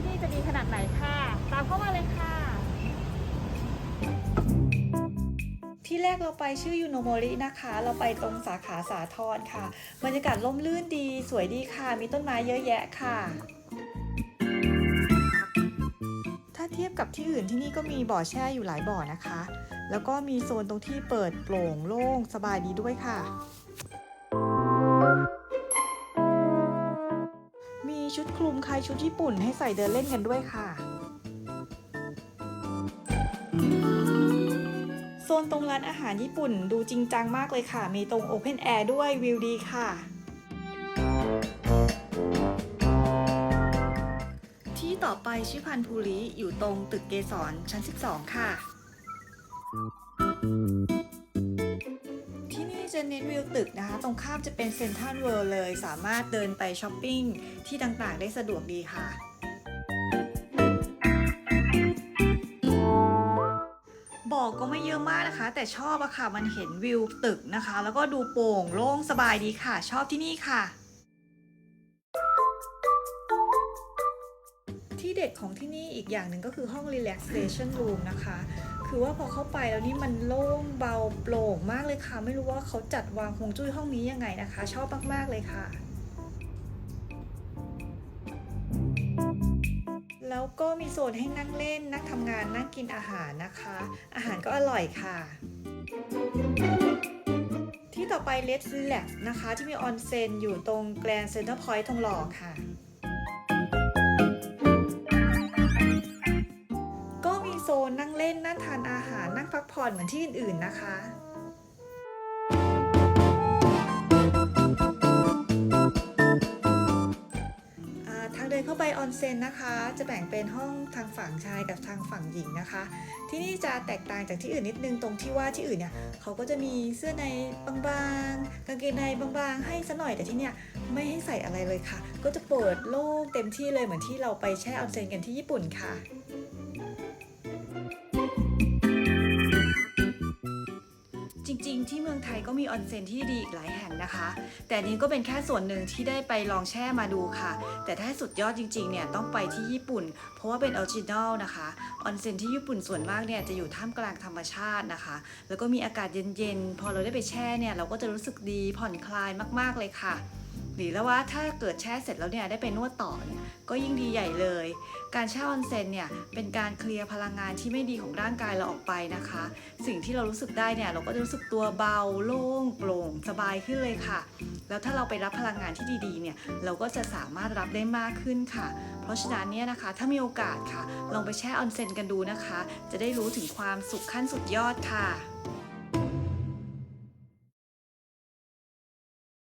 ที่นี่จะดีขนาดไหนค่ะ ตามเข้ามาเลยค่ะ ที่แรกเราไปชื่อยูโนโมรินะคะ เราไปตรงสาขาสาทรค่ะ บรรยากาศล่มลื่นดีสวยดีค่ะ มีต้นไม้เยอะแยะค่ะ ถ้าเทียบกับที่อื่นที่นี่ก็มีบ่อแช่อยู่หลายบ่อนะคะ แล้วก็มีโซนตรงที่เปิดโปร่งโล่งสบายดีด้วยค่ะ ชุดคลุมคล้ายชุดญี่ปุ่นให้ใส่เดินเล่นกันด้วยค่ะ โซนตรงร้านอาหารญี่ปุ่นดูจริงจังมากเลยค่ะ มีตรง Open Air ด้วยวิวดีค่ะ ที่ต่อไปชื่อพันภูริอยู่ตรงตึกเกสรชั้น 12 ค่ะที่ะ จะเน้นวิวตึกนะคะ ตรงข้ามจะเป็นเซ็นทรัลเวิลด์เลย สามารถเดินไปช้อปปิ้งที่ต่างๆ ได้สะดวกดีค่ะบอกก็ไม่เยอะมากนะคะ แต่ชอบอะค่ะ มันเห็นวิวตึกนะคะ แล้วก็ดูโปร่งโล่งสบายดีค่ะ ชอบที่นี่ค่ะที่เด็ดของที่นี่อีกอย่างหนึ่งก็คือห้อง relaxation room นะคะ คือว่าพอเข้าไปแล้วนี่มันโล่งเบาโปร่งมากเลยค่ะ ไม่รู้ว่าเขาจัดวางฮวงจุ้ยห้องนี้ยังไงนะคะ ชอบมาก ๆ เลยค่ะแล้วก็มีโซนให้นั่งเล่น นั่งทำงาน นั่งกินอาหารนะคะ อาหารก็อร่อยค่ะ ที่ต่อไป Let's Relax นะคะ ที่มีออนเซ็นอยู่ตรง Grand Center Point ทองหล่อค่ะ โซนนั่งเล่นนั่งทานอาหารนั่งพักผ่อนเหมือนที่อื่นๆนะคะทางเดินเข้าไปออนเซ็นนะคะ จะแบ่งเป็นห้องทางฝั่งชายกับทางฝั่งหญิงนะคะ ที่นี่จะแตกต่างจากที่อื่นนิดนึงตรงที่ว่าที่อื่นเนี่ยเขาก็จะมีเสื้อในบางๆ กางเกงในบางๆ ให้ซะหน่อยแต่ที่เนี่ยไม่ให้ใส่อะไรเลยค่ะ ก็จะเปิดโล่งเต็มที่เลยเหมือนที่เราไปแช่ออนเซ็นกันที่ญี่ปุ่นค่ะ ก็มีออนเซ็นที่ดีอีกหลายแห่งนะคะ แต่นี้ก็เป็นแค่ส่วนหนึ่งที่ได้ไปลองแช่มาดูค่ะ แต่ถ้าสุดยอดจริงๆเนี่ยต้องไปที่ญี่ปุ่น เพราะว่าเป็นออริจินอลนะคะออนเซ็นที่ญี่ปุ่นส่วนมากเนี่ยจะอยู่ท่ามกลางธรรมชาตินะคะ แล้วก็มีอากาศเย็นๆ พอเราได้ไปแช่เนี่ยเราก็จะรู้สึกดีผ่อนคลายมากๆเลยค่ะ หรือแล้วว่าถ้าเกิดแช่เสร็จแล้วเนี่ยได้ไปนวดต่อเนี่ยก็ยิ่งดีใหญ่เลย การแช่ออนเซ็นเนี่ยเป็นการเคลียร์พลังงานที่ไม่ดีของร่างกายเราออกไปนะคะ สิ่งที่เรารู้สึกได้เนี่ยเราก็จะรู้สึกตัวเบาโล่งโปร่งสบายขึ้นเลยค่ะ แล้วถ้าเราไปรับพลังงานที่ดีๆเนี่ยเราก็จะสามารถรับได้มากขึ้นค่ะ เพราะฉะนั้นเนี่ยนะคะถ้ามีโอกาสค่ะ ลองไปแช่ออนเซ็นกันดูนะคะ จะได้รู้ถึงความสุขขั้นสุดยอดค่ะ